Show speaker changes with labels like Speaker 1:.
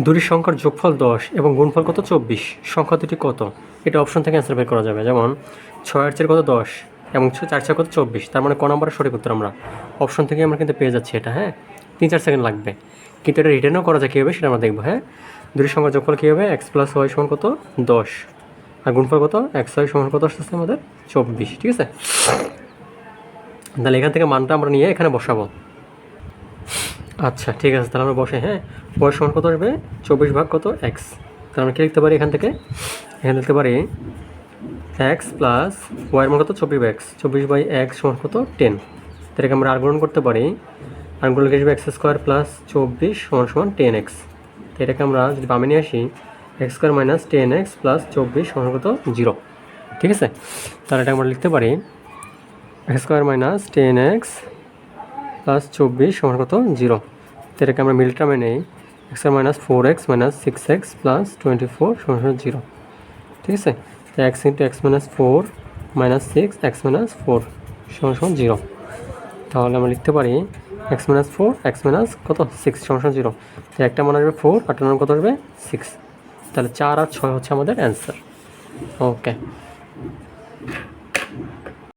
Speaker 1: দুটি সংখ্যার যোগফল দশ এবং গুণফল কত? চব্বিশ। সংখ্যা দুটি কত? এটা অপশন থেকে অ্যান্সার বের করা যাবে। যেমন, ছয় ছয়ের চার কত? দশ এবং চার চার কত? চব্বিশ। তার মানে ক নম্বরের সঠিক উত্তর আমরা অপশন থেকে আমরা কিন্তু পেয়ে যাচ্ছি এটা হ্যাঁ? তিন চার সেকেন্ড লাগবে। কিন্তু এটা রিটার্নও করা যায় কী হবে সেটা আমরা দেখব হ্যাঁ? দুটি সংখ্যার যোগফল কী হবে? এক্স প্লাস ওয়াই সমান কত? দশ। আর গুণফল কত? এক্স ওয়াই সমান কত আসতেছে আমাদের? চব্বিশ, ঠিক আছে? তাহলে এখান থেকে মানটা আমরা নিয়ে এখানে বসাবো। আচ্ছা ঠিক আছে, তাহলে আমরা বসে হ্যাঁ? বয়স সমান কত আসবে চব্বিশ ভাগ কত? এক্স তাহলে আমরা কী লিখতে পারি এখান থেকে? এখানে লিখতে পারি এক্স প্লাস ওয়াইয়ের মান কত? চব্বিশ বাই এক্স চব্বিশ বাই এক্স সমান কত? টেন। এটাকে আমরা আর্গুণ করতে পারি। আর্গুণ লিখে আসবে এক্স স্কোয়ার প্লাস চব্বিশ সমান সমান টেন এক্স তো এটাকে আমরা যদি বামে নিয়ে আসি x square minus ten x plus চব্বিশ সমান কত? জিরো। ঠিক আছে? তাহলে এটা আমরা লিখতে পারি x square minus ten x plus চব্বিশ সমান কত? জিরো। এটাকে আমরা মিল টার্মে নেই x minus four x minus six x plus twenty four সমান জিরো ঠিক আছে? তো x into x minus four minus six x minus four সমান সমান জিরো তাহলে আমরা লিখতে পারি x minus four x minus কত? সিক্স সমান জিরো তো একটা মান আসবে ফোর আটটা মান কত আসবে? সিক্স তাহলে চার আর ছয় হচ্ছে আমাদের অ্যান্সার ওকে